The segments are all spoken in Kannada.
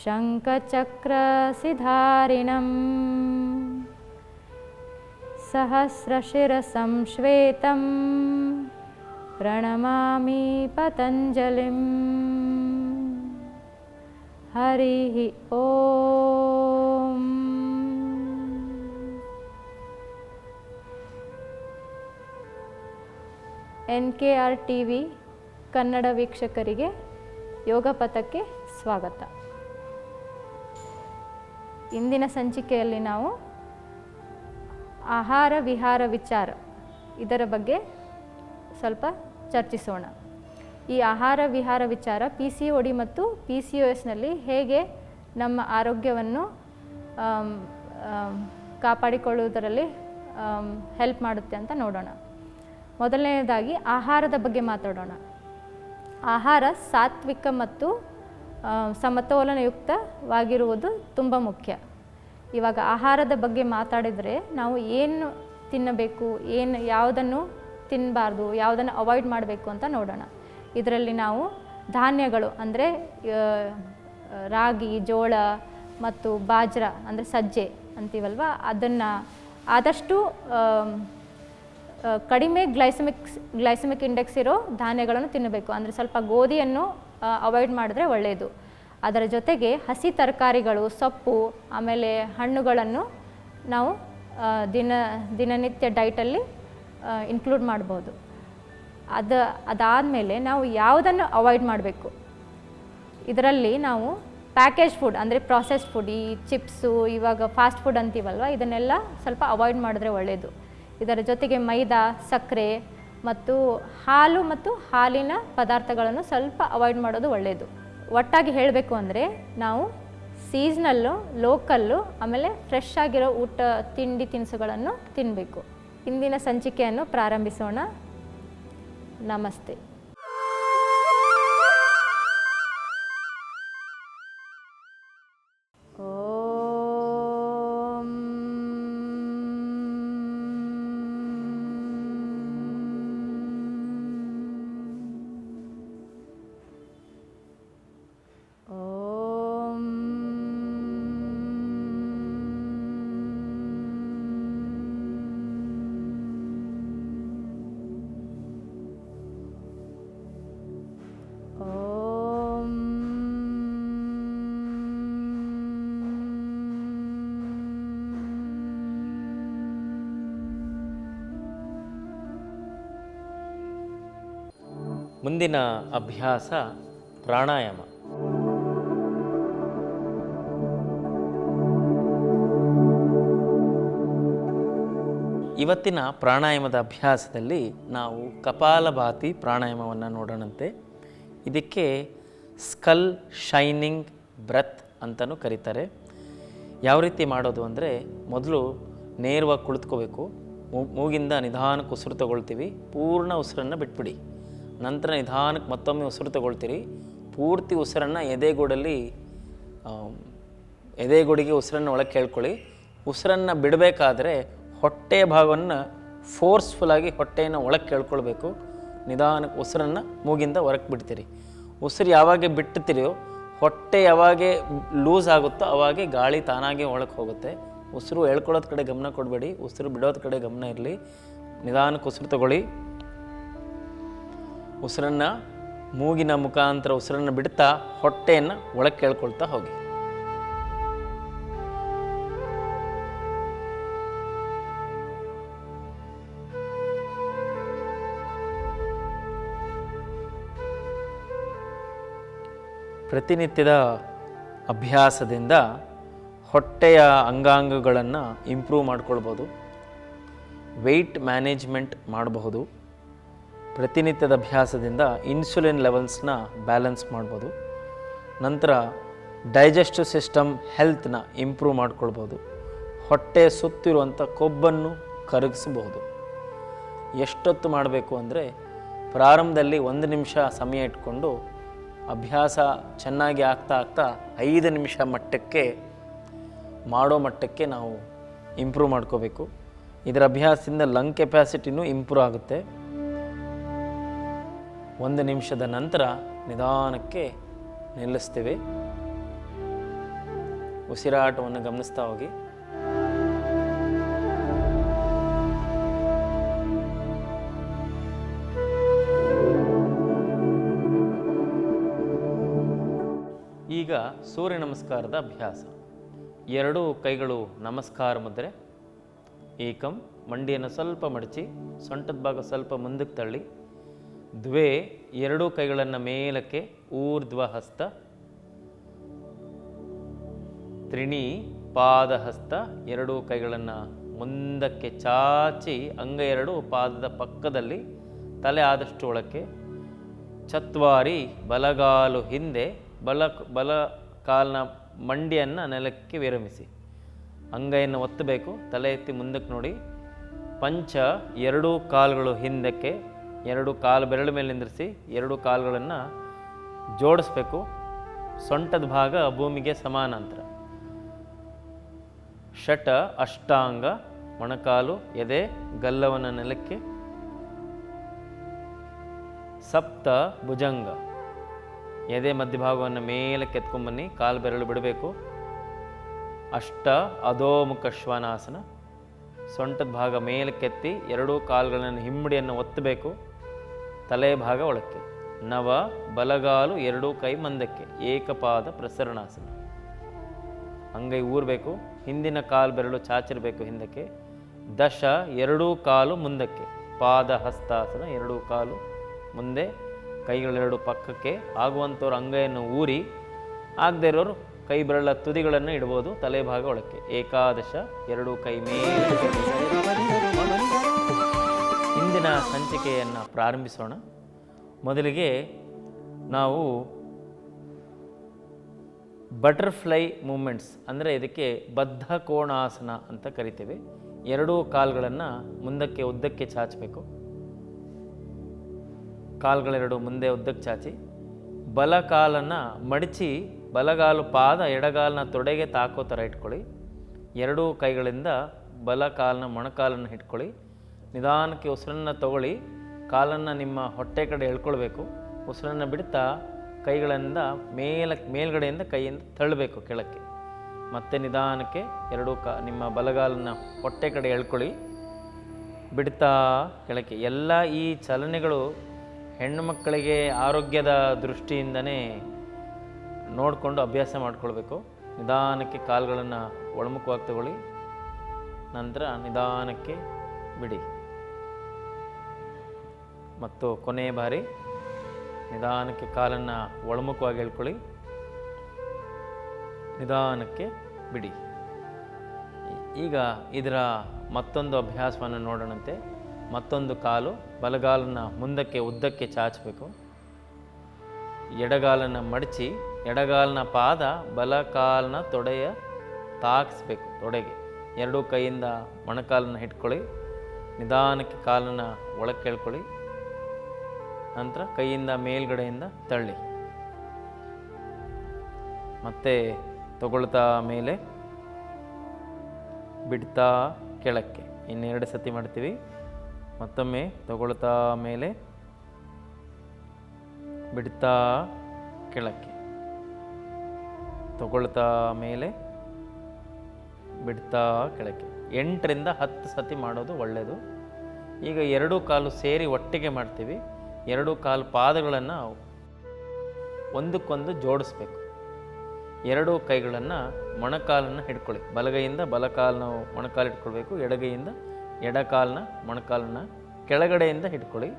शङ्खचक्रसिधारिणं सहस्रशिरसं श्वेतं प्रणमामि पतञ्जलिम् हरिः ॐ N K R T V Kannada ವೀಕ್ಷಕರಿಗೆ ಯೋಗ ಪಥಕ್ಕೆ ಸ್ವಾಗತ ಇಂದಿನ ಸಂಚಿಕೆಯಲ್ಲಿ ನಾವು ಆಹಾರ ವಿಹಾರ ವಿಚಾರ ಇದರ ಬಗ್ಗೆ ಸ್ವಲ್ಪ ಚರ್ಚಿಸೋಣ. ಈ ಆಹಾರ ವಿಹಾರ ವಿಚಾರ ಪಿ ಸಿ ಒ ಡಿ ಮತ್ತು ಪಿ ಸಿ ಒ ಎಸ್ನಲ್ಲಿ ಹೇಗೆ ನಮ್ಮ ಆರೋಗ್ಯವನ್ನು ಕಾಪಾಡಿಕೊಳ್ಳುವುದರಲ್ಲಿ ಹೆಲ್ಪ್ ಮಾಡುತ್ತೆ ಅಂತ ನೋಡೋಣ. ಮೊದಲನೆಯದಾಗಿ ಆಹಾರದ ಬಗ್ಗೆ ಮಾತಾಡೋಣ. ಆಹಾರ ಸಾತ್ವಿಕ ಮತ್ತು ಸಮತೋಲನಯುಕ್ತವಾಗಿರುವುದು ತುಂಬ ಮುಖ್ಯ. ಇವಾಗ ಆಹಾರದ ಬಗ್ಗೆ ಮಾತಾಡಿದರೆ ನಾವು ಏನು ತಿನ್ನಬೇಕು, ಏನು ಯಾವುದನ್ನು ತಿನ್ನಬಾರ್ದು ಯಾವುದನ್ನು ಅವಾಯ್ಡ್ ಮಾಡಬೇಕು ಅಂತ ನೋಡೋಣ. ಇದರಲ್ಲಿ ನಾವು ಧಾನ್ಯಗಳು ಅಂದರೆ ರಾಗಿ, ಜೋಳ ಮತ್ತು ಬಾಜ್ರ ಅಂದರೆ ಸಜ್ಜೆ ಅಂತೀವಲ್ವ? ಅದನ್ನು ಆದಷ್ಟು ಕಡಿಮೆ ಗ್ಲೈಸಮಿಕ್ಸ್, ಗ್ಲೈಸಮಿಕ್ ಇಂಡೆಕ್ಸ್ ಇರೋ ಧಾನ್ಯಗಳನ್ನು ತಿನ್ನಬೇಕು. ಅಂದರೆ ಸ್ವಲ್ಪ ಗೋಧಿಯನ್ನು ಅವಾಯ್ಡ್ ಮಾಡಿದ್ರೆ ಒಳ್ಳೆಯದು ಅದರ ಜೊತೆಗೆ ಹಸಿ ತರಕಾರಿಗಳು, ಸೊಪ್ಪು, ಆಮೇಲೆ ಹಣ್ಣುಗಳನ್ನು ನಾವು ದಿನ, ದಿನನಿತ್ಯ ಡೈಟಲ್ಲಿ ಇನ್ಕ್ಲೂಡ್ ಮಾಡ್ಬೋದು. ಅದು, ಅದಾದಮೇಲೆ ನಾವು ಯಾವುದನ್ನು ಅವಾಯ್ಡ್ ಮಾಡಬೇಕು? ಇದರಲ್ಲಿ ನಾವು ಪ್ಯಾಕೇಜ್ ಫುಡ್ ಅಂದರೆ ಪ್ರಾಸೆಸ್ ಫುಡ್ ಈ ಚಿಪ್ಸು ಇವಾಗ ಫಾಸ್ಟ್ ಫುಡ್ ಅಂತೀವಲ್ವ, ಇದನ್ನೆಲ್ಲ ಸ್ವಲ್ಪ ಅವಾಯ್ಡ್ ಮಾಡಿದ್ರೆ ಒಳ್ಳೆಯದು ಇದರ ಜೊತೆಗೆ ಮೈದಾ, ಸಕ್ಕರೆ ಮತ್ತು ಹಾಲು ಮತ್ತು ಹಾಲಿನ ಪದಾರ್ಥಗಳನ್ನು ಸ್ವಲ್ಪ ಅವಾಯ್ಡ್ ಮಾಡೋದು ಒಳ್ಳೆಯದು ಒಟ್ಟಾಗಿ ಹೇಳಬೇಕು ಅಂದರೆ ನಾವು ಸೀಸ್ನಲ್ಲು ಲೋಕಲ್ಲು ಆಮೇಲೆ ಫ್ರೆಶ್ ಆಗಿರೋ ಊಟ, ತಿಂಡಿ ತಿನಿಸುಗಳನ್ನು ತಿನ್ನಬೇಕು ಇಂದಿನ ಸಂಚಿಕೆಯನ್ನು ಪ್ರಾರಂಭಿಸೋಣ. ನಮಸ್ತೆ. ಮುಂದಿನ ಅಭ್ಯಾಸ ಪ್ರಾಣಾಯಾಮ. ಇವತ್ತಿನ ಪ್ರಾಣಾಯಾಮದ ಅಭ್ಯಾಸದಲ್ಲಿ ನಾವು ಕಪಾಲಭಾತಿ ಪ್ರಾಣಾಯಾಮವನ್ನು ನೋಡೋಣಂತೆ. ಇದಕ್ಕೆ ಸ್ಕಲ್ ಶೈನಿಂಗ್ ಬ್ರೆತ್ ಅಂತಲೂ ಕರೀತಾರೆ. ಯಾವ ರೀತಿ ಮಾಡೋದು ಅಂದರೆ ಮೊದಲು ನೇರವಾಗಿ ಕುಳಿತುಕೋಬೇಕು. ಮೂಗಿಂದ ನಿಧಾನಕ್ಕೆ ಉಸಿರು ತಗೊಳ್ತೀವಿ. ಪೂರ್ಣ ಉಸಿರನ್ನು ಬಿಟ್ಬಿಡಿ. ನಂತರ ನಿಧಾನಕ್ಕೆ ಮತ್ತೊಮ್ಮೆ ಉಸಿರು ತಗೊಳ್ತೀರಿ. ಪೂರ್ತಿ ಉಸಿರನ್ನು ಎದೆಗೂಡಲ್ಲಿ ಎದೆಗೂಡಿಗೆ ಉಸಿರನ್ನು ಒಳಗೆ ಕೇಳ್ಕೊಳ್ಳಿ. ಉಸಿರನ್ನು ಬಿಡಬೇಕಾದ್ರೆ ಹೊಟ್ಟೆ ಭಾಗವನ್ನು ಫೋರ್ಸ್ಫುಲ್ಲಾಗಿ ಹೊಟ್ಟೆಯನ್ನು ಒಳಗೆ ಕೇಳ್ಕೊಳ್ಬೇಕು. ನಿಧಾನಕ್ಕೆ ಉಸಿರನ್ನು ಮೂಗಿಂದ ಹೊರಕ್ಕೆ ಬಿಡ್ತೀರಿ. ಉಸಿರು ಯಾವಾಗ ಬಿಡ್ತೀರಿಯೋ ಹೊಟ್ಟೆ ಯಾವಾಗ ಲೂಸ್ ಆಗುತ್ತೋ ಅವಾಗೆ ಗಾಳಿ ತಾನಾಗೆ ಒಳಗೆ ಹೋಗುತ್ತೆ. ಉಸಿರು ಹೇಳ್ಕೊಳ್ಳೋದ್ ಕಡೆ ಗಮನ ಕೊಡಬೇಡಿ, ಉಸಿರು ಬಿಡೋದ್ ಕಡೆ ಗಮನ ಇರಲಿ. ನಿಧಾನಕ್ಕೆ ಉಸಿರು ತಗೊಳ್ಳಿ. ಉಸಿರನ್ನು ಮೂಗಿನ ಮುಖಾಂತರ ಉಸಿರನ್ನು ಬಿಡ್ತಾ ಹೊಟ್ಟೆಯನ್ನು ಒಳಗೆ ಕೇಳ್ಕೊಳ್ತಾ ಹೋಗಿ. ಪ್ರತಿನಿತ್ಯದ ಅಭ್ಯಾಸದಿಂದ ಹೊಟ್ಟೆಯ ಅಂಗಾಂಗಗಳನ್ನು ಇಂಪ್ರೂವ್ ಮಾಡ್ಕೊಳ್ಬೋದು. ವೆಯ್ಟ್ ಮ್ಯಾನೇಜ್ಮೆಂಟ್ ಮಾಡಬಹುದು. ಪ್ರತಿನಿತ್ಯದ ಅಭ್ಯಾಸದಿಂದ ಇನ್ಸುಲಿನ್ ಲೆವೆಲ್ಸ್ನ ಬ್ಯಾಲೆನ್ಸ್ ಮಾಡ್ಬೋದು. ನಂತರ ಡೈಜೆಸ್ಟಿವ್ ಸಿಸ್ಟಮ್ ಹೆಲ್ತ್ನ ಇಂಪ್ರೂವ್ ಮಾಡ್ಕೊಳ್ಬೋದು. ಹೊಟ್ಟೆ ಸುತ್ತಿರುವಂಥ ಕೊಬ್ಬನ್ನು ಕರಗಿಸಬಹುದು. ಎಷ್ಟೊತ್ತು ಮಾಡಬೇಕು ಅಂದರೆ ಪ್ರಾರಂಭದಲ್ಲಿ ಒಂದು ನಿಮಿಷ ಸಮಯ ಇಟ್ಕೊಂಡು ಅಭ್ಯಾಸ ಚೆನ್ನಾಗಿ ಆಗ್ತಾ ಆಗ್ತಾ ಐದು ನಿಮಿಷ ಮಟ್ಟಕ್ಕೆ ಮಾಡೋ ಮಟ್ಟಕ್ಕೆ ನಾವು ಇಂಪ್ರೂವ್ ಮಾಡ್ಕೋಬೇಕು. ಇದರ ಅಭ್ಯಾಸದಿಂದ ಲಂಗ್ ಕೆಪ್ಯಾಸಿಟಿನೂ ಇಂಪ್ರೂವ್ ಆಗುತ್ತೆ. ಒಂದು ನಿಮಿಷದ ನಂತರ ನಿಧಾನಕ್ಕೆ ನಿಲ್ಲಿಸ್ತೇವೆ. ಉಸಿರಾಟವನ್ನು ಗಮನಿಸ್ತಾ ಹೋಗಿ. ಈಗ ಸೂರ್ಯ ನಮಸ್ಕಾರದ ಅಭ್ಯಾಸ. ಎರಡೂ ಕೈಗಳು ನಮಸ್ಕಾರ ಮುದ್ರೆ. ಏಕಂ, ಮಂಡಿಯನ್ನು ಸ್ವಲ್ಪ ಮಡಚಿ, ಸೊಂಟದ ಭಾಗ ಸ್ವಲ್ಪ ಮುಂದಕ್ಕೆ ತಳ್ಳಿ. ದ್ವೇ ಎರಡೂ ಕೈಗಳನ್ನು ಮೇಲಕ್ಕೆ ಊರ್ಧ್ವ ಹಸ್ತ ತ್ರಿಣಿ ಪಾದಹಸ್ತ ಎರಡೂ ಕೈಗಳನ್ನು ಮುಂದಕ್ಕೆ ಚಾಚಿ ಅಂಗ ಎರಡು ಪಾದದ ಪಕ್ಕದಲ್ಲಿ ತಲೆ ಆದಷ್ಟು ಒಳಕ್ಕೆ ಚತ್ವಾರಿ ಬಲಗಾಲು ಹಿಂದೆ ಬಲ ಬಲ ಕಾಲಿನ ಮಂಡಿಯನ್ನು ನೆಲಕ್ಕೆ ವಿರಮಿಸಿ. ಅಂಗೈಯನ್ನು ಒತ್ತಬೇಕು, ತಲೆ ಎತ್ತಿ ಮುಂದಕ್ಕೆ ನೋಡಿ. ಪಂಚ ಎರಡೂ ಕಾಲುಗಳು ಹಿಂದಕ್ಕೆ ಎರಡು ಕಾಲು ಬೆರಳು ಮೇಲೆ ನಿಂದಿರಿಸಿ ಎರಡು ಕಾಲುಗಳನ್ನು ಜೋಡಿಸ್ಬೇಕು. ಸೊಂಟದ ಭಾಗ ಭೂಮಿಗೆ ಸಮಾನಾಂತರ. ಷಟ, ಅಷ್ಟಾಂಗ, ಮೊಣಕಾಲು, ಎದೆ ಗಲ್ಲವನ್ನು ನೆಲಕ್ಕೆ. ಸಪ್ತ, ಭುಜಂಗ. ಎದೆ ಮಧ್ಯಭಾಗವನ್ನು ಮೇಲೆ ಕೆತ್ಕೊಂಬನ್ನಿ, ಕಾಲು ಬೆರಳು ಬಿಡಬೇಕು. ಅಷ್ಟ, ಅಧೋಮುಖ ಶ್ವಾನಾಸನ. ಸೊಂಟದ ಭಾಗ ಮೇಲೆ ಕೆತ್ತಿ ಎರಡೂ ಕಾಲುಗಳನ್ನು ಹಿಮ್ಮಡಿಯನ್ನು ಒತ್ತಬೇಕು. ತಲೆ ಭಾಗ ಒಳಕ್ಕೆ. ನವ ಬಲಗಾಲು ಎರಡೂ ಕೈ ಮಂದಕ್ಕೆ. ಏಕಪಾದ ಪ್ರಸರಣಾಸನ. ಅಂಗೈ ಊರಬೇಕು ಹಿಂದಿನ ಕಾಲು ಬೆರಳು ಚಾಚಿರಬೇಕು ಹಿಂದಕ್ಕೆ. ದಶ ಎರಡೂ ಕಾಲು ಮುಂದಕ್ಕೆ. ಪಾದ ಹಸ್ತಾಸನ ಎರಡೂ ಕಾಲು ಮುಂದೆ. ಕೈಗಳೆರಡು ಪಕ್ಕಕ್ಕೆ. ಆಗುವಂಥವ್ರು ಅಂಗೈಯನ್ನು ಊರಿ. ಆಗದೇ ಇರೋರು ಕೈ ಬೆರಳ ತುದಿಗಳನ್ನು ಇಡ್ಬೋದು. ತಲೆ ಭಾಗ ಒಳಕ್ಕೆ. ಏಕಾದಶ ಎರಡೂ ಕೈ ಮೇಲೆ. ಇಂದಿನ ಸಂಚಿಕೆಯನ್ನು ಪ್ರಾರಂಭಿಸೋಣ. ಮೊದಲಿಗೆ ನಾವು ಬಟರ್ಫ್ಲೈ ಮೂಮೆಂಟ್ಸ್ ಅಂದರೆ ಇದಕ್ಕೆ ಬದ್ಧ ಕೋಣಾಸನ ಅಂತ ಕರಿತೇವೆ. ಎರಡೂ ಕಾಲುಗಳನ್ನು ಮುಂದಕ್ಕೆ ಉದ್ದಕ್ಕೆ ಚಾಚಬೇಕು. ಕಾಲುಗಳೆರಡು ಮುಂದೆ ಉದ್ದಕ್ಕೆ ಚಾಚಿ. ಬಲ ಕಾಲನ್ನು ಮಡಚಿ, ಬಲಗಾಲು ಪಾದ ಎಡಗಾಲನ್ನ ತೊಡೆಗೆ ತಾಕೋ ಥರ ಇಟ್ಕೊಳ್ಳಿ. ಎರಡೂ ಕೈಗಳಿಂದ ಬಲ ಕಾಲನ್ನ ಮೊಣಕಾಲನ್ನು ಇಟ್ಕೊಳ್ಳಿ ನಿಧಾನಕ್ಕೆ ಉಸಿರನ್ನು ತಗೊಳ್ಳಿ, ಕಾಲನ್ನು ನಿಮ್ಮ ಹೊಟ್ಟೆ ಕಡೆ ಎಳ್ಕೊಳ್ಬೇಕು. ಉಸಿರನ್ನು ಬಿಡ್ತಾ ಕೈಗಳಿಂದ ಮೇಲ, ಮೇಲ್ಗಡೆಯಿಂದ ಕೈಯಿಂದ ತಳ್ಳಬೇಕು ಕೆಳಕ್ಕೆ. ಮತ್ತೆ ನಿಧಾನಕ್ಕೆ ಎರಡೂ ಕಾ, ನಿಮ್ಮ ಬಲಗಾಲನ್ನು ಹೊಟ್ಟೆ ಕಡೆ ಎಳ್ಕೊಳ್ಳಿ. ಬಿಡ್ತಾ ಕೆಳಕ್ಕೆ. ಎಲ್ಲ ಈ ಚಲನೆಗಳು ಹೆಣ್ಣು ಮಕ್ಕಳಿಗೆ ಆರೋಗ್ಯದ ದೃಷ್ಟಿಯಿಂದನೇ ನೋಡಿಕೊಂಡು ಅಭ್ಯಾಸ ಮಾಡಿಕೊಳ್ಬೇಕು. ನಿಧಾನಕ್ಕೆ ಕಾಲುಗಳನ್ನು ಒಳಮುಖವಾಗಿ ತಗೊಳ್ಳಿ. ನಂತರ ನಿಧಾನಕ್ಕೆ ಬಿಡಿ. ಮತ್ತು ಕೊನೆಯ ಬಾರಿ ನಿಧಾನಕ್ಕೆ ಕಾಲನ್ನು ಒಳಮುಖವಾಗಿ ಹೇಳ್ಕೊಳ್ಳಿ. ನಿಧಾನಕ್ಕೆ ಬಿಡಿ. ಈಗ ಇದರ ಮತ್ತೊಂದು ಅಭ್ಯಾಸವನ್ನು ನೋಡೋಣಂತೆ. ಮತ್ತೊಂದು ಕಾಲು ಬಲಗಾಲನ್ನು ಮುಂದಕ್ಕೆ, ಉದ್ದಕ್ಕೆ ಚಾಚಬೇಕು. ಎಡಗಾಲನ್ನು ಮಡಚಿ ಎಡಗಾಲಿನ ಪಾದ ಬಲಕಾಲನ್ನ ತೊಡೆಯ ತಾಕಿಸ್ಬೇಕು, ತೊಡೆಗೆ. ಎರಡೂ ಕೈಯಿಂದ ಮೊಣಕಾಲನ್ನು ಇಟ್ಕೊಳ್ಳಿ ನಿಧಾನಕ್ಕೆ ಕಾಲನ್ನು ಒಳಕ್ಕೆ ಕೇಳ್ಕೊಳ್ಳಿ ನಂತರ ಕೈಯಿಂದ ಮೇಲ್ಗಡೆಯಿಂದ ತಳ್ಳಿ. ಮತ್ತೆ ತಗೊಳ್ತಾ ಮೇಲೆ ಬಿಡ್ತಾ ಕೆಳಕ್ಕೆ. ಇನ್ನೆರಡು ಸತಿ ಮಾಡ್ತೀವಿ. ಮತ್ತೊಮ್ಮೆ ತಗೊಳ್ತಾ ಮೇಲೆ ಬಿಡ್ತಾ ಕೆಳಕ್ಕೆ. ತಗೊಳ್ತಾ ಮೇಲೆ ಬಿಡ್ತಾ ಕೆಳಕ್ಕೆ. ಎಂಟರಿಂದ ಹತ್ತು ಸತಿ ಮಾಡೋದು ಒಳ್ಳೆಯದು ಈಗ ಎರಡೂ ಕಾಲು ಸೇರಿ ಒಟ್ಟಿಗೆ ಮಾಡ್ತೀವಿ. ಎರಡೂ ಕಾಲು ಪಾದಗಳನ್ನು ಒಂದಕ್ಕೊಂದು ಜೋಡಿಸ್ಬೇಕು. ಎರಡೂ ಕೈಗಳನ್ನು ಮೊಣಕಾಲನ್ನು ಹಿಡ್ಕೊಳ್ಳಿ. ಬಲಗೈಯಿಂದ ಬಲಕಾಲನ್ನ ಮೊಣಕಾಲು ಹಿಡ್ಕೊಳ್ಬೇಕು. ಎಡಗೈಯಿಂದ ಎಡಕಾಲನ್ನ ಮೊಣಕಾಲನ್ನ ಕೆಳಗಡೆಯಿಂದ ಹಿಡ್ಕೊಳ್ಳಿ.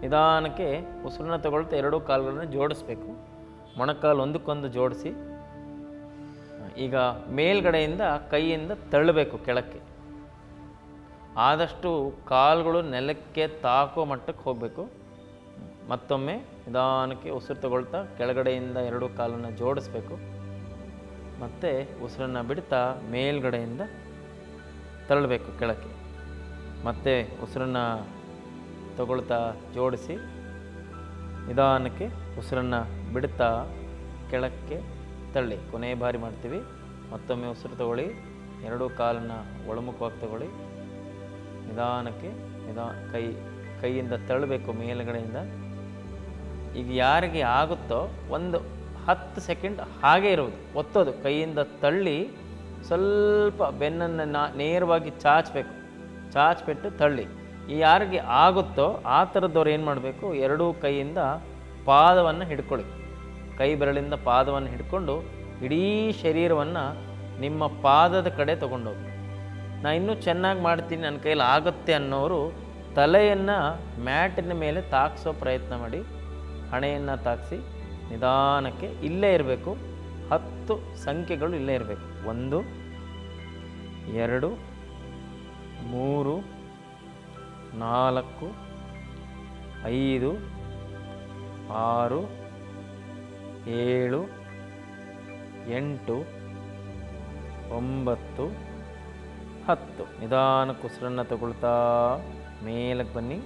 ನಿಧಾನಕ್ಕೆ ಉಸಿರನ್ನ ತಗೊಳ್ತಾ ಎರಡೂ ಕಾಲುಗಳನ್ನು ಜೋಡಿಸ್ಬೇಕು. ಮೊಣಕಾಲು ಒಂದಕ್ಕೊಂದು ಜೋಡಿಸಿ. ಈಗ ಮೇಲ್ಗಡೆಯಿಂದ ಕೈಯಿಂದ ತಳ್ಳಬೇಕು ಕೆಳಕ್ಕೆ. ಆದಷ್ಟು ಕಾಲುಗಳು ನೆಲಕ್ಕೆ ತಾಕೋ ಮಟ್ಟಕ್ಕೆ ಹೋಗಬೇಕು. ಮತ್ತೊಮ್ಮೆ ನಿಧಾನಕ್ಕೆ ಉಸಿರು ತಗೊಳ್ತಾ ಕೆಳಗಡೆಯಿಂದ ಎರಡು ಕಾಲನ್ನು ಜೋಡಿಸ್ಬೇಕು. ಮತ್ತು ಉಸಿರನ್ನು ಬಿಡ್ತಾ ಮೇಲ್ಗಡೆಯಿಂದ ತಳ್ಳಬೇಕು ಕೆಳಕ್ಕೆ. ಮತ್ತೆ ಉಸಿರನ್ನು ತಗೊಳ್ತಾ ಜೋಡಿಸಿ ನಿಧಾನಕ್ಕೆ ಉಸಿರನ್ನು ಬಿಡ್ತಾ ಕೆಳಕ್ಕೆ ತಳ್ಳಿ. ಕೊನೆಯ ಬಾರಿ ಮಾಡ್ತೀವಿ. ಮತ್ತೊಮ್ಮೆ ಉಸಿರು ತಗೊಳ್ಳಿ. ಎರಡೂ ಕಾಲನ್ನು ಒಳಮುಖವಾಗಿ ತಗೊಳ್ಳಿ. ನಿಧಾನಕ್ಕೆ ನಿಧಾ ಕೈ ಕೈಯಿಂದ ತಳ್ಳಬೇಕು ಮೇಲುಗಡೆಯಿಂದ. ಈಗ ಯಾರಿಗೆ ಆಗುತ್ತೋ ಒಂದು ಹತ್ತು ಸೆಕೆಂಡ್ ಹಾಗೆ ಇರೋದು ಒತ್ತೋದು. ಕೈಯಿಂದ ತಳ್ಳಿ ಸ್ವಲ್ಪ ಬೆನ್ನನ್ನು ನೇರವಾಗಿ ಚಾಚಬೇಕು. ಚಾಚ್ಬಿಟ್ಟು ತಳ್ಳಿ. ಈ ಯಾರಿಗೆ ಆಗುತ್ತೋ ಆ ಥರದವ್ರು ಏನು ಮಾಡಬೇಕು? ಎರಡೂ ಕೈಯಿಂದ ಪಾದವನ್ನು ಹಿಡ್ಕೊಳ್ಳಿ. ಕೈ ಬೆರಳಿಂದ ಪಾದವನ್ನು ಹಿಡ್ಕೊಂಡು ಇಡೀ ಶರೀರವನ್ನು ನಿಮ್ಮ ಪಾದದ ಕಡೆ ತಗೊಂಡೋಗಿ ನಾ ಇನ್ನೂ ಚೆನ್ನಾಗಿ ಮಾಡ್ತೀನಿ ನನ್ನ ಕೈಯಲ್ಲಿ ಆಗುತ್ತೆ ಅನ್ನೋರು ತಲೆಯನ್ನು ಮ್ಯಾಟಿನ ಮೇಲೆ ತಾಕ್ಸೋ ಪ್ರಯತ್ನ ಮಾಡಿ. ಹಣೆಯನ್ನು ತಾಗಿಸಿ ನಿಧಾನಕ್ಕೆ ಇಲ್ಲೇ ಇರಬೇಕು. ಹತ್ತು ಸಂಖ್ಯೆಗಳು ಇಲ್ಲೇ ಇರಬೇಕು. ಒಂದು, ಎರಡು, ಮೂರು, ನಾಲ್ಕು, ಐದು, ಆರು, ಏಳು, ಎಂಟು, ಒಂಬತ್ತು, ಹತ್ತು. ನಿಧಾನಕ್ಕೆ ಉಸಿರನ್ನು ತಗೊಳ್ತಾ ಮೇಲಕ್ಕೆ ಬನ್ನಿ.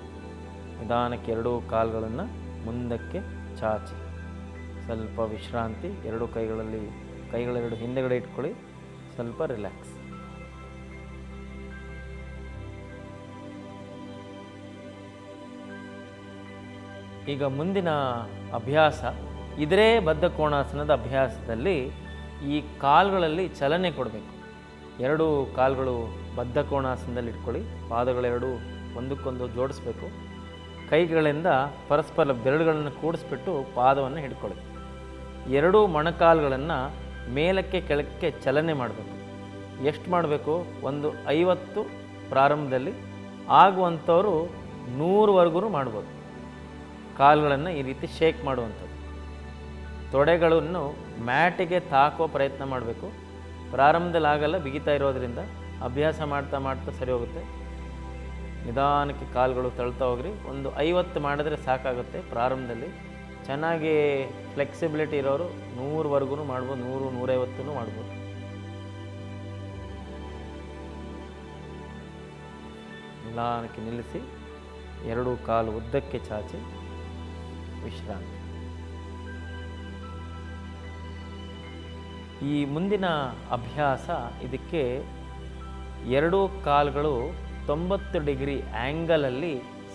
ನಿಧಾನಕ್ಕೆ ಎರಡೂ ಕಾಲುಗಳನ್ನು ಮುಂದಕ್ಕೆ ಚಾಚಿ. ಸ್ವಲ್ಪ ವಿಶ್ರಾಂತಿ, ಎರಡು ಕೈಗಳಲ್ಲಿ ಕೈಗಳೆರಡು ಹಿಂದೆಗಡೆ ಇಟ್ಕೊಳ್ಳಿ. ಸ್ವಲ್ಪ ರಿಲ್ಯಾಕ್ಸ್. ಈಗ ಮುಂದಿನ ಅಭ್ಯಾಸ, ಇದರೇ ಬದ್ಧ ಕೋಣಾಸನದ ಅಭ್ಯಾಸದಲ್ಲಿ ಈ ಕಾಲುಗಳಲ್ಲಿ ಚಲನೆ ಕೊಡಬೇಕು. ಎರಡು ಕಾಲುಗಳು ಬದ್ಧ ಕೋಣಾಸನದಲ್ಲಿ ಇಟ್ಕೊಳ್ಳಿ. ಪಾದಗಳೆರಡು ಒಂದಕ್ಕೊಂದು ಜೋಡಿಸ್ಬೇಕು. ಕೈಗಳಿಂದ ಪರಸ್ಪರ ಬೆರಳುಗಳನ್ನು ಕೂಡಿಸ್ಬಿಟ್ಟು ಪಾದವನ್ನು ಹಿಡ್ಕೊಳ್ಳಿ. ಎರಡೂ ಮೊಣಕಾಲುಗಳನ್ನು ಮೇಲಕ್ಕೆ ಕೆಳಕ್ಕೆ ಚಲನೆ ಮಾಡಬೇಕು. ಎಷ್ಟು ಮಾಡಬೇಕು? ಒಂದು ಐವತ್ತು ಪ್ರಾರಂಭದಲ್ಲಿ ಆಗುವಂಥವರು ನೂರವರೆಗೂ ಮಾಡ್ಬೋದು. ಕಾಲುಗಳನ್ನು ಈ ರೀತಿ ಶೇಕ್ ಮಾಡುವಂಥದ್ದು. ತೊಡೆಗಳನ್ನು ಮ್ಯಾಟಿಗೆ ತಾಕುವ ಪ್ರಯತ್ನ ಮಾಡಬೇಕು. ಪ್ರಾರಂಭದಲ್ಲಿ ಆಗಲ್ಲ, ಬಿಗಿತಾ ಇರೋದ್ರಿಂದ. ಅಭ್ಯಾಸ ಮಾಡ್ತಾ ಮಾಡ್ತಾ ಸರಿ ಹೋಗುತ್ತೆ. ನಿಧಾನಕ್ಕೆ ಕಾಲುಗಳು ತಳ್ತಾ ಹೋಗ್ರಿ. ಒಂದು ಐವತ್ತು ಮಾಡಿದ್ರೆ ಸಾಕಾಗುತ್ತೆ ಪ್ರಾರಂಭದಲ್ಲಿ. ಚೆನ್ನಾಗಿ ಫ್ಲೆಕ್ಸಿಬಿಲಿಟಿ ಇರೋರು ನೂರವರೆಗೂ ಮಾಡ್ಬೋದು, ನೂರು ನೂರೈವತ್ತೂ ಮಾಡ್ಬೋದು. ನಿಧಾನಕ್ಕೆ ನಿಲ್ಲಿಸಿ, ಎರಡು ಕಾಲು ಉದ್ದಕ್ಕೆ ಚಾಚಿ, ವಿಶ್ರಾಂತಿ. ಈ ಮುಂದಿನ ಅಭ್ಯಾಸ ಇದಕ್ಕೆ ಎರಡೂ ಕಾಲುಗಳು ತೊಂಬತ್ತು ಡಿಗ್ರಿ ಆ್ಯಂಗಲಲ್ಲಿ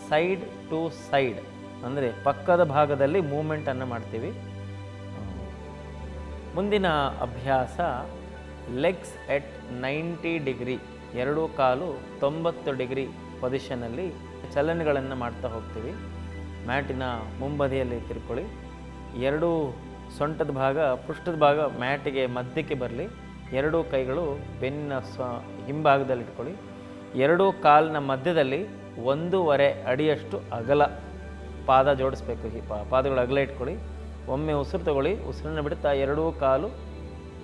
ಸೈಡ್ ಟು ಸೈಡ್, ಅಂದರೆ ಪಕ್ಕದ ಭಾಗದಲ್ಲಿ ಮೂಮೆಂಟನ್ನು ಮಾಡ್ತೀವಿ. ಮುಂದಿನ ಅಭ್ಯಾಸ ಲೆಗ್ಸ್ ಎಟ್ ನೈಂಟಿ ಡಿಗ್ರಿ, ಎರಡೂ ಕಾಲು ತೊಂಬತ್ತು ಡಿಗ್ರಿ ಪೊಸಿಷನಲ್ಲಿ ಚಲನೆಗಳನ್ನು ಮಾಡ್ತಾ ಹೋಗ್ತೀವಿ. ಮ್ಯಾಟಿನ ಮುಂಬದಿಯಲ್ಲಿ ತಿರ್ಕೊಳ್ಳಿ. ಎರಡೂ ಸೊಂಟದ ಭಾಗ ಪೃಷ್ಠದ ಭಾಗ ಮ್ಯಾಟಿಗೆ ಮಧ್ಯಕ್ಕೆ ಬರಲಿ. ಎರಡೂ ಕೈಗಳು ಬೆನ್ನ ಸ್ವ ಹಿಂಭಾಗದಲ್ಲಿ ಇಟ್ಕೊಳ್ಳಿ. ಎರಡೂ ಕಾಲಿನ ಮಧ್ಯದಲ್ಲಿ ಒಂದೂವರೆ ಅಡಿಯಷ್ಟು ಅಗಲ ಪಾದ ಜೋಡಿಸ್ಬೇಕು. ಈ ಪಾದಗಳು ಅಗಲ ಇಟ್ಕೊಳ್ಳಿ. ಒಮ್ಮೆ ಉಸಿರು ತಗೊಳ್ಳಿ. ಉಸಿರನ್ನು ಬಿಡುತ್ತಾ ಎರಡೂ ಕಾಲು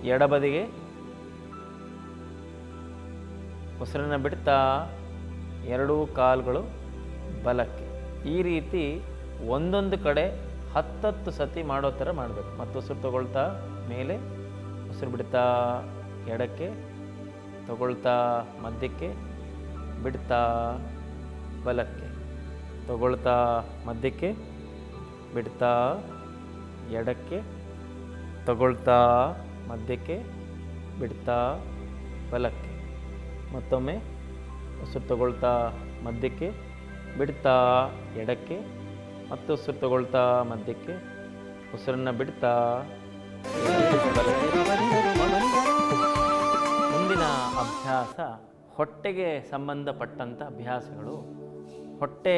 ಎಡಬದಿಗೆ. ಉಸಿರನ್ನು ಬಿಡ್ತಾ ಎರಡೂ ಕಾಲುಗಳು ಬಲಕ್ಕೆ. ಈ ರೀತಿ ಒಂದೊಂದು ಕಡೆ ಹತ್ತತ್ತು ಸತಿ ಮಾಡೋ ಥರ ಮಾಡಬೇಕು. ಮತ್ತು ಉಸಿರು ತಗೊಳ್ತಾ ಮೇಲೆ ಉಸಿರು ಬಿಡ್ತಾ ಎಡಕ್ಕೆ, ತಗೊಳ್ತಾ ಮಧ್ಯಕ್ಕೆ ಬಿಡ್ತಾ ಬಲಕ್ಕೆ, ತಗೊಳ್ತಾ ಮಧ್ಯಕ್ಕೆ, ಬಿಡ್ತಾ ಎಡಕ್ಕೆ, ತಗೊಳ್ತಾ ಮಧ್ಯಕ್ಕೆ, ಬಿಡ್ತಾ ಬಲಕ್ಕೆ. ಮತ್ತೊಮ್ಮೆ ಉಸಿರು ತಗೊಳ್ತಾ ಮಧ್ಯಕ್ಕೆ, ಬಿಡ್ತಾ ಎಡಕ್ಕೆ, ಮತ್ತು ಉಸಿರು ತಗೊಳ್ತಾ ಮಧ್ಯಕ್ಕೆ, ಉಸಿರನ್ನು ಬಿಡ್ತಾ ಮುಂದಿನ ಅಭ್ಯಾಸ ಹೊಟ್ಟೆಗೆ ಸಂಬಂಧಪಟ್ಟಂಥ ಅಭ್ಯಾಸಗಳು, ಹೊಟ್ಟೆ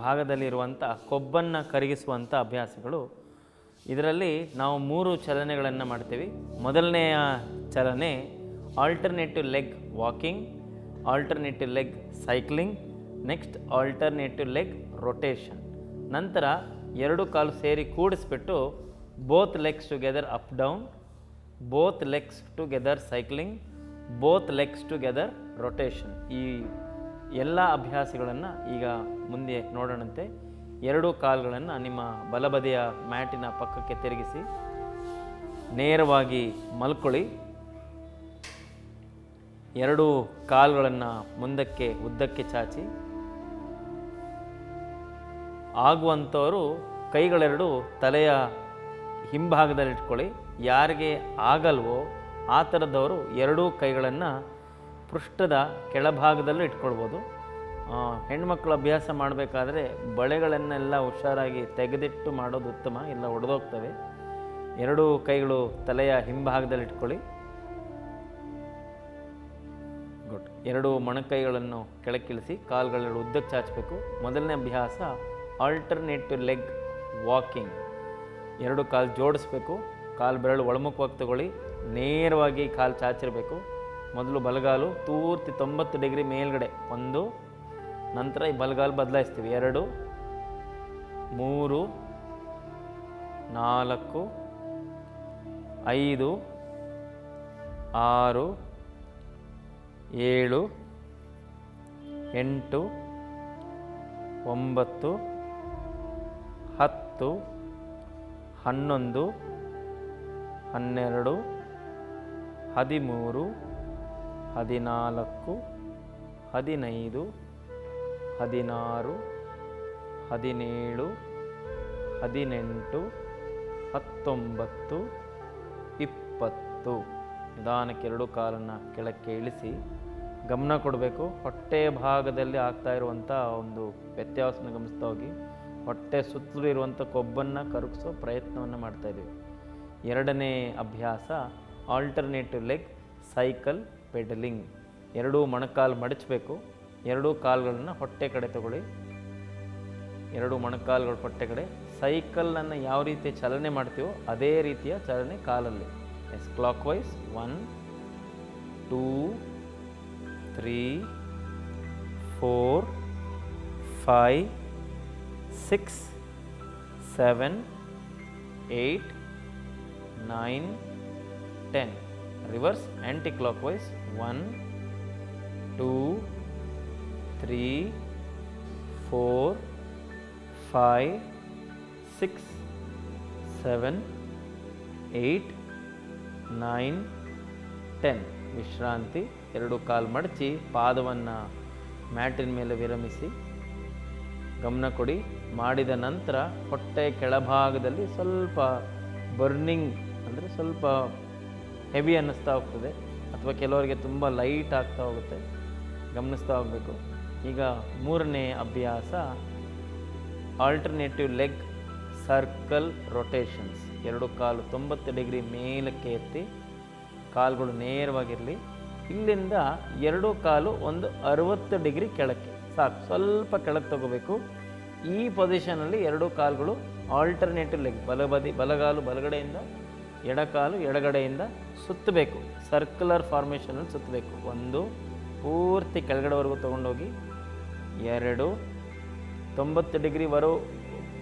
ಭಾಗದಲ್ಲಿರುವಂಥ ಕೊಬ್ಬನ್ನು ಕರಗಿಸುವಂಥ ಅಭ್ಯಾಸಗಳು, ಇದರಲ್ಲಿ ನಾವು ಮೂರು ಚಲನೆಗಳನ್ನು ಮಾಡ್ತೀವಿ. ಮೊದಲನೆಯ ಚಲನೆ alternative leg walking alternative leg cycling next alternative leg rotation ನಂತರ ಎರಡು ಕಾಲು ಸೇರಿ ಕೂಡಿಸ್ಬಿಟ್ಟು both legs together up down both legs together cycling both legs together rotation ಈ ಎಲ್ಲ ಅಭ್ಯಾಸಗಳನ್ನು ಈಗ ಮುಂದೆ ನೋಡೋಣಂತೆ. ಎರಡೂ ಕಾಲುಗಳನ್ನು ನಿಮ್ಮ ಬಲಬದಿಯ ಮ್ಯಾಟಿನ ಪಕ್ಕಕ್ಕೆ ತಿರುಗಿಸಿ, ನೇರವಾಗಿ ಮಲ್ಕೊಳ್ಳಿ. ಎರಡೂ ಕಾಲುಗಳನ್ನು ಮುಂದಕ್ಕೆ, ಉದ್ದಕ್ಕೆ ಚಾಚಿ. ಆಗುವಂಥವರು ಕೈಗಳೆರಡು ತಲೆಯ ಹಿಂಭಾಗದಲ್ಲಿಟ್ಕೊಳ್ಳಿ. ಯಾರಿಗೆ ಆಗಲ್ವೋ ಆ ಥರದವರು ಎರಡೂ ಕೈಗಳನ್ನು ಪೃಷ್ಠದ ಕೆಳಭಾಗದಲ್ಲೂ ಇಟ್ಕೊಳ್ಬೋದು. ಹೆಣ್ಮಕ್ಳು ಅಭ್ಯಾಸ ಮಾಡಬೇಕಾದ್ರೆ ಬಳೆಗಳನ್ನೆಲ್ಲ ಹುಷಾರಾಗಿ ತೆಗೆದಿಟ್ಟು ಮಾಡೋದು ಉತ್ತಮ, ಇಲ್ಲ ಒಡೆದೋಗ್ತವೆ. ಎರಡೂ ಕೈಗಳು ತಲೆಯ ಹಿಂಭಾಗದಲ್ಲಿ ಇಟ್ಕೊಳ್ಳಿ. ಗುಡ್. ಎರಡು ಮೊಣಕೈಗಳನ್ನು ಕೆಳಕ್ಕಿಳಿಸಿ ಕಾಲುಗಳೆರಡು ಉದ್ದಕ್ಕೆ ಚಾಚಬೇಕು. ಮೊದಲನೇ ಅಭ್ಯಾಸ ಆಲ್ಟರ್ನೇಟಿವ್ ಲೆಗ್ ವಾಕಿಂಗ್ ಎರಡು ಕಾಲು ಜೋಡಿಸ್ಬೇಕು. ಕಾಲು ಬೆರಳು ಒಳಮುಖವಾಗಿ ತಗೊಳ್ಳಿ. ನೇರವಾಗಿ ಕಾಲು ಚಾಚಿರಬೇಕು ಮೊದಲು ಬಲಗಾಲು, ತೂರ್ತಿ ತೊಂಬತ್ತು ಡಿಗ್ರಿ ಮೇಲ್ಗಡೆ ಒಂದು, ನಂತರ ಈ ಬಲಗಾಲು ಬದಲಾಯಿಸ್ತೀವಿ. ಎರಡು, ಮೂರು, ನಾಲ್ಕು, ಐದು, ಆರು, ಏಳು, ಎಂಟು, ಒಂಬತ್ತು, ಹತ್ತು, ಹನ್ನೊಂದು, ಹನ್ನೆರಡು ಹದಿಮೂರು, ಹದಿನಾಲ್ಕು, ಹದಿನೈದು, ಹದಿನಾರು, ಹದಿನೇಳು, ಹದಿನೆಂಟು, ಹತ್ತೊಂಬತ್ತು, ಇಪ್ಪತ್ತು. ನಿಧಾನಕ್ಕೆ ಎರಡು ಕಾಲನ್ನು ಕೆಳಕ್ಕೆ ಇಳಿಸಿ ಗಮನ ಕೊಡಬೇಕು. ಹೊಟ್ಟೆ ಭಾಗದಲ್ಲಿ ಆಗ್ತಾ ಇರುವಂಥ ಒಂದು ವ್ಯತ್ಯಾಸನ ಗಮನಿಸ್ತಾ ಹೋಗಿ. ಹೊಟ್ಟೆ ಸುತ್ತಲೂ ಇರುವಂಥ ಕೊಬ್ಬನ್ನು ಕರಗಿಸೋ ಪ್ರಯತ್ನವನ್ನು ಮಾಡ್ತಾ ಇದ್ದೀವಿ ಎರಡನೇ ಅಭ್ಯಾಸ ಆಲ್ಟರ್ನೇಟಿವ್ ಲೆಗ್ ಸೈಕಲ್ ಪೆಡಲಿಂಗ್ ಎರಡೂ ಮೊಣಕಾಲು ಮಡಚಬೇಕು. ಎರಡೂ ಕಾಲುಗಳನ್ನು ಹೊಟ್ಟೆ ಕಡೆ ತಗೊಳ್ಳಿ. ಎರಡು ಮೊಣಕಾಲುಗಳು ಹೊಟ್ಟೆ ಕಡೆ. ಸೈಕಲನ್ನು ಯಾವ ರೀತಿ ಚಲನೆ ಮಾಡ್ತೀವೋ ಅದೇ ರೀತಿಯ ಚಲನೆ ಕಾಲಲ್ಲಿ. Yes clockwise one two three four five six seven eight nine ten reverse anticlockwise one two three four five six seven eight nine ten ವಿಶ್ರಾಂತಿ, ಎರಡು ಕಾಲು ಮಡಚಿ ಪಾದವನ್ನು ಮ್ಯಾಟಿನ ಮೇಲೆ ವಿರಮಿಸಿ, ಗಮನ ಕೊಡಿ. ಮಾಡಿದ ನಂತರ ಹೊಟ್ಟೆ ಕೆಳಭಾಗದಲ್ಲಿ ಸ್ವಲ್ಪ ಬರ್ನಿಂಗ್, ಅಂದರೆ ಸ್ವಲ್ಪ ಹೆವಿ ಅನ್ನಿಸ್ತಾ ಹೋಗ್ತದೆ. ಅಥವಾ ಕೆಲವರಿಗೆ ತುಂಬ ಲೈಟ್ ಆಗ್ತಾ ಹೋಗುತ್ತೆ. ಗಮನಿಸ್ತಾ ಹೋಗಬೇಕು. ಈಗ ಮೂರನೇ ಅಭ್ಯಾಸ ಆಲ್ಟರ್ನೇಟಿವ್ ಲೆಗ್ ಸರ್ಕಲ್ ರೊಟೇಷನ್ಸ್ ಎರಡು ಕಾಲು ತೊಂಬತ್ತು ಡಿಗ್ರಿ ಮೇಲಕ್ಕೆ ಎತ್ತಿ ಕಾಲುಗಳು ನೇರವಾಗಿರಲಿ. ಇಲ್ಲಿಂದ ಎರಡು ಕಾಲು ಒಂದು ಅರುವತ್ತು ಡಿಗ್ರಿ ಕೆಳಕ್ಕೆ. ಸಾಕು. ಸ್ವಲ್ಪ ಕೆಳಕ್ಕೆ ತಗೋಬೇಕು. ಈ ಪೊಸಿಷನಲ್ಲಿ ಎರಡು ಕಾಲುಗಳು ಆಲ್ಟರ್ನೇಟಿವ್ ಲೆಗ್ ಬಲಬದಿ, ಬಲಗಾಲು ಬಲಗಡೆಯಿಂದ ಎಡಕಾಲು ಎಡಗಡೆಯಿಂದ ಸುತ್ತಬೇಕು. ಸರ್ಕ್ಯುಲರ್ ಫಾರ್ಮೇಷನಲ್ಲಿ ಸುತ್ತಬೇಕು. ಒಂದು, ಪೂರ್ತಿ ಕೆಳಗಡೆವರೆಗೂ ತೊಗೊಂಡೋಗಿ. ಎರಡು, ತೊಂಬತ್ತು ಡಿಗ್ರಿ ಬರೋ,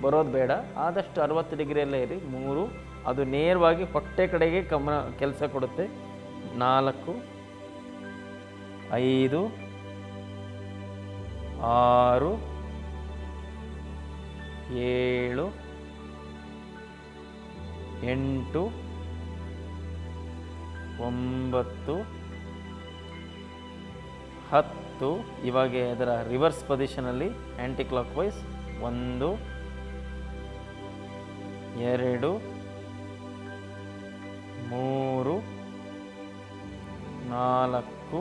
ಬರೋದು ಬೇಡ. ಆದಷ್ಟು ಅರವತ್ತು ಡಿಗ್ರಿಯಲ್ಲೇ ಇರಿ. ಮೂರು, ಅದು ನೇರವಾಗಿ ಹೊಟ್ಟೆ ಕಡೆಗೆ ಗಮನ, ಕೆಲಸ ಕೊಡುತ್ತೆ. ನಾಲ್ಕು, ಐದು, ಆರು, ಏಳು, ಎಂಟು ಒಂಬತ್ತು, ಹತ್ತು, ಇವಾಗ ಅದರ ರಿವರ್ಸ್ ಪೊಸಿಷನಲ್ಲಿ ಆ್ಯಂಟಿ ಕ್ಲಾಕ್ ವೈಸ್ ಒಂದು, ಎರಡು, ಮೂರು, ನಾಲ್ಕು,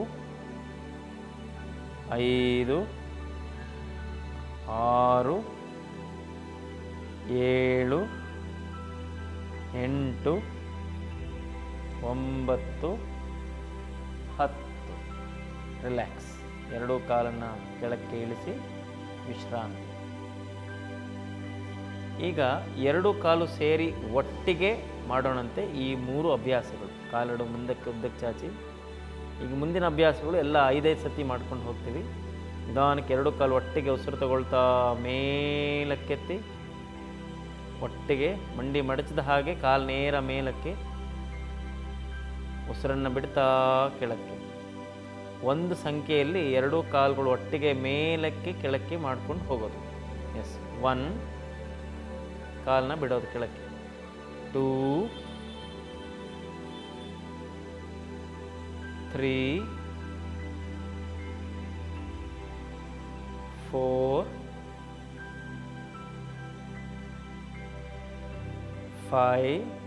ಐದು, ಆರು, ಏಳು, ಎಂಟು ಒಂಬತ್ತು, ಹತ್ತು. ರಿಲ್ಯಾಕ್ಸ್ ಎರಡೂ ಕಾಲನ್ನು ಕೆಳಕ್ಕೆ ಇಳಿಸಿ ವಿಶ್ರಾಂತಿ. ಈಗ ಎರಡು ಕಾಲು ಸೇರಿ ಒಟ್ಟಿಗೆ ಮಾಡೋಣಂತೆ ಈ ಮೂರು ಅಭ್ಯಾಸಗಳು. ಕಾಲೆರಡು ಮುಂದಕ್ಕೆ ಉದ್ದಕ್ಕೆ ಚಾಚಿ. ಈಗ ಮುಂದಿನ ಅಭ್ಯಾಸಗಳು ಎಲ್ಲ ಐದೈದು ಸತಿ ಮಾಡ್ಕೊಂಡು ಹೋಗ್ತೀವಿ. ನಿಧಾನಕ್ಕೆ ಎರಡು ಕಾಲು ಒಟ್ಟಿಗೆ ಉಸಿರು ತಗೊಳ್ತಾ ಮೇಲಕ್ಕೆತ್ತಿ. ಒಟ್ಟಿಗೆ ಮಂಡಿ ಮಡಚಿದ ಹಾಗೆ ಕಾಲು ನೇರ ಮೇಲಕ್ಕೆ ಉಸಿರನ್ನು ಬಿಡ್ತಾ ಕೆಳಕ್ಕೆ. ಒಂದು ಸಂಖ್ಯೆಯಲ್ಲಿ ಎರಡೂ ಕಾಲುಗಳು ಒಟ್ಟಿಗೆ ಮೇಲಕ್ಕೆ ಕೆಳಕ್ಕೆ ಮಾಡ್ಕೊಂಡು ಹೋಗೋದು. ಎಸ್, ಒನ್ ಕಾಲನ್ನ ಬಿಡೋದು ಕೆಳಕ್ಕೆ. Two, three, four, five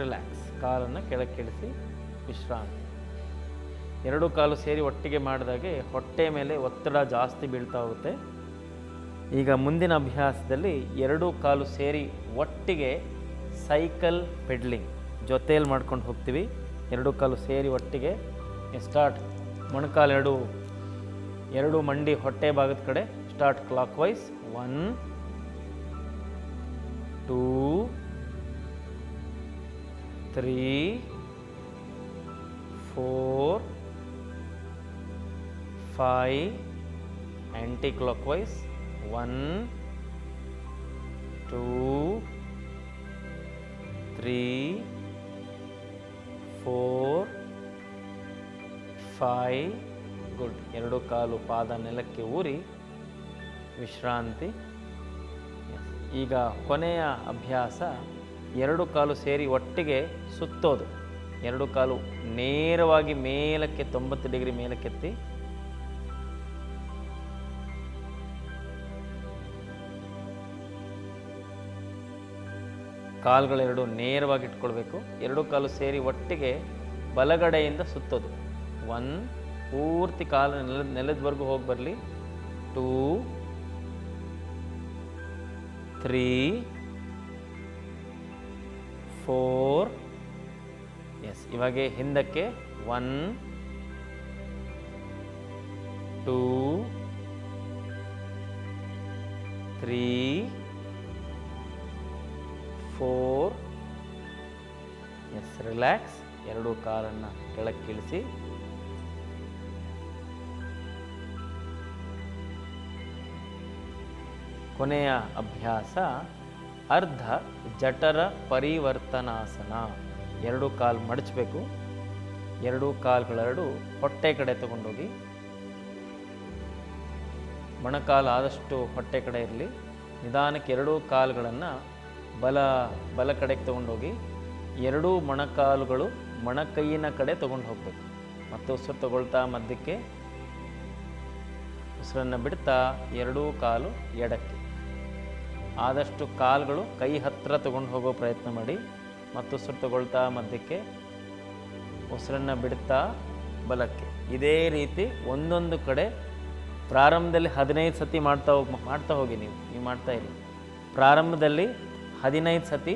relax ಕಾಲನ್ನು ಕೆಳಕ್ಕಿಳಿಸಿ ವಿಶ್ರಾಂತಿ. ಎರಡು ಕಾಲು ಸೇರಿ ಒಟ್ಟಿಗೆ ಮಾಡಿದಾಗೆ ಹೊಟ್ಟೆ ಮೇಲೆ ಒತ್ತಡ ಜಾಸ್ತಿ ಬೀಳ್ತಾ ಹೋಗುತ್ತೆ. ಈಗ ಮುಂದಿನ ಅಭ್ಯಾಸದಲ್ಲಿ ಎರಡೂ ಕಾಲು ಸೇರಿ ಒಟ್ಟಿಗೆ ಸೈಕಲ್ ಪೆಡ್ಲಿಂಗ್ ಜೊತೆಯಲ್ಲಿ ಮಾಡ್ಕೊಂಡು ಹೋಗ್ತೀವಿ. ಎರಡು ಕಾಲು ಸೇರಿ ಒಟ್ಟಿಗೆ ಸ್ಟಾರ್ಟ್ ಮೊಣಕಾಲು ಎರಡು ಎರಡು ಮಂಡಿ ಹೊಟ್ಟೆ ಭಾಗದ ಕಡೆ start clockwise one two three four five anticlockwise one two three four five good ಎರಡು ಕಾಲು ಪಾದ ನೆಲಕ್ಕೆ ಊರಿ ವಿಶ್ರಾಂತಿ Yes. ಈಗ ಕೊನೆಯ ಅಭ್ಯಾಸ ಎರಡು ಕಾಲು ಸೇರಿ ಒಟ್ಟಿಗೆ ಸುತ್ತೋದು. ಎರಡು ಕಾಲು ನೇರವಾಗಿ ಮೇಲಕ್ಕೆ ತೊಂಬತ್ತು ಡಿಗ್ರಿ ಮೇಲಕ್ಕೆತ್ತಿ ಕಾಲುಗಳೆರಡು ನೇರವಾಗಿ ಇಟ್ಕೊಳ್ಬೇಕು. ಎರಡು ಕಾಲು ಸೇರಿ ಒಟ್ಟಿಗೆ ಬಲಗಡೆಯಿಂದ ಸುತ್ತೋದು. ಒನ್, ಪೂರ್ತಿ ಕಾಲು ನೆಲ, ನೆಲದವರೆಗೂ ಹೋಗಿ ಬರಲಿ. ಟೂ, ತ್ರೀ ಫೋರ್ ಎಸ್ ಇವಾಗೆ ಹಿಂದಕ್ಕೆ one two three four yes relax ಎರಡು ಕಾಲನ್ನು ಕೆಳಕ್ಕಿಳಿಸಿ. ಕೊನೆಯ ಅಭ್ಯಾಸ ಅರ್ಧ ಜಠರ ಪರಿವರ್ತನಾಸನ. ಎರಡು ಕಾಲು ಮಡಚಬೇಕು. ಎರಡು ಕಾಲುಗಳೆರಡು ಹೊಟ್ಟೆ ಕಡೆ ತಗೊಂಡೋಗಿ. ಮೊಣಕಾಲು ಆದಷ್ಟು ಹೊಟ್ಟೆ ಕಡೆ ಇರಲಿ. ನಿಧಾನಕ್ಕೆ ಎರಡೂ ಕಾಲುಗಳನ್ನು ಬಲ ಬಲ ಕಡೆಗೆ ತೊಗೊಂಡೋಗಿ, ಎರಡೂ ಮೊಣಕಾಲುಗಳು ಮೊಣಕೈಯಿನ ಕಡೆ ತೊಗೊಂಡು ಹೋಗಬೇಕು ಮತ್ತು ಉಸಿರು ತಗೊಳ್ತಾ ಮಧ್ಯಕ್ಕೆ, ಉಸಿರನ್ನು ಬಿಡ್ತಾ ಎರಡೂ ಕಾಲು ಎಡಕ್ಕೆ. ಆದಷ್ಟು ಕಾಲುಗಳು ಕೈ ಹತ್ತಿರ ತಗೊಂಡು ಹೋಗೋ ಪ್ರಯತ್ನ ಮಾಡಿ ಮತ್ತು ತಗೊಳ್ತಾ ಮಧ್ಯಕ್ಕೆ ಉಸಿರನ್ನು ಬಿಡ್ತಾ ಬಲಕ್ಕೆ. ಇದೇ ರೀತಿ ಒಂದೊಂದು ಕಡೆ ಪ್ರಾರಂಭದಲ್ಲಿ ಹದಿನೈದು ಸತಿ ಮಾಡ್ತಾ ಹೋಗಿ ಮಾಡ್ತಾ ಹೋಗಿ ನೀವು ನೀವು ಮಾಡ್ತಾ ಇರಿ. ಪ್ರಾರಂಭದಲ್ಲಿ ಹದಿನೈದು ಸತಿ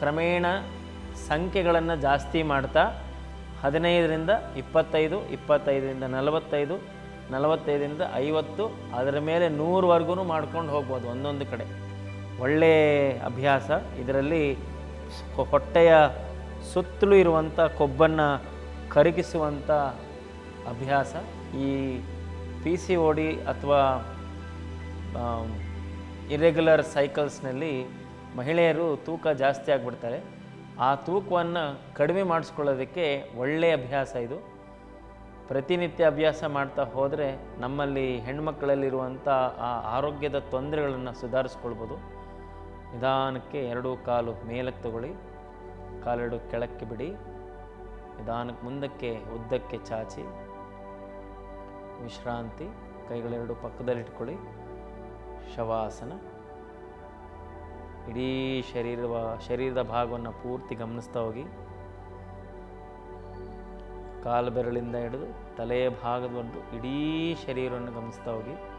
ಕ್ರಮೇಣ ಸಂಖ್ಯೆಗಳನ್ನು ಜಾಸ್ತಿ ಮಾಡ್ತಾ ಹದಿನೈದರಿಂದ ಇಪ್ಪತ್ತೈದು, ಇಪ್ಪತ್ತೈದರಿಂದ ನಲವತ್ತೈದು, ನಲವತ್ತೈದರಿಂದ ಐವತ್ತು, ಅದರ ಮೇಲೆ ನೂರವರೆಗೂ ಮಾಡ್ಕೊಂಡು ಹೋಗ್ಬೋದು ಒಂದೊಂದು ಕಡೆ. ಒಳ್ಳೆಯ ಅಭ್ಯಾಸ. ಇದರಲ್ಲಿ ಹೊಟ್ಟೆಯ ಸುತ್ತಲೂ ಇರುವಂಥ ಕೊಬ್ಬನ್ನು ಕರಗಿಸುವಂಥ ಅಭ್ಯಾಸ. ಈ ಪಿ ಸಿ ಓ ಡಿ ಅಥವಾ ಇರೆಗ್ಯುಲರ್ ಸೈಕಲ್ಸ್ನಲ್ಲಿ ಮಹಿಳೆಯರು ತೂಕ ಜಾಸ್ತಿ ಆಗಿಬಿಡ್ತಾರೆ. ಆ ತೂಕವನ್ನು ಕಡಿಮೆ ಮಾಡಿಸ್ಕೊಳ್ಳೋದಕ್ಕೆ ಒಳ್ಳೆಯ ಅಭ್ಯಾಸ ಇದು. ಪ್ರತಿನಿತ್ಯ ಅಭ್ಯಾಸ ಮಾಡ್ತಾ ಹೋದರೆ ನಮ್ಮಲ್ಲಿ ಹೆಣ್ಮಕ್ಕಳಲ್ಲಿರುವಂಥ ಆ ಆರೋಗ್ಯದ ತೊಂದರೆಗಳನ್ನು ಸುಧಾರಿಸ್ಕೊಳ್ಬೋದು. ನಿಧಾನಕ್ಕೆ ಎರಡೂ ಕಾಲು ಮೇಲಕ್ಕೆ ತಗೊಳ್ಳಿ, ಕಾಲೆರಡು ಕೆಳಕ್ಕೆ ಬಿಡಿ. ನಿಧಾನಕ್ಕೆ ಮುಂದಕ್ಕೆ, ಉದ್ದಕ್ಕೆ ಚಾಚಿ. ವಿಶ್ರಾಂತಿ, ಕೈಗಳೆರಡು ಪಕ್ಕದಲ್ಲಿಟ್ಕೊಳ್ಳಿ. ಶವಾಸನ. ಇಡೀ ಶರೀರವ, ಶರೀರದ ಭಾಗವನ್ನು ಪೂರ್ತಿ ಗಮನಿಸ್ತಾ ಹೋಗಿ. ಕಾಲು ಬೆರಳಿಂದ ಹಿಡಿದು ತಲೆಯ ಭಾಗದ ಒಂದು ಇಡೀ ಶರೀರವನ್ನು ಗಮನಿಸ್ತಾ ಹೋಗಿ.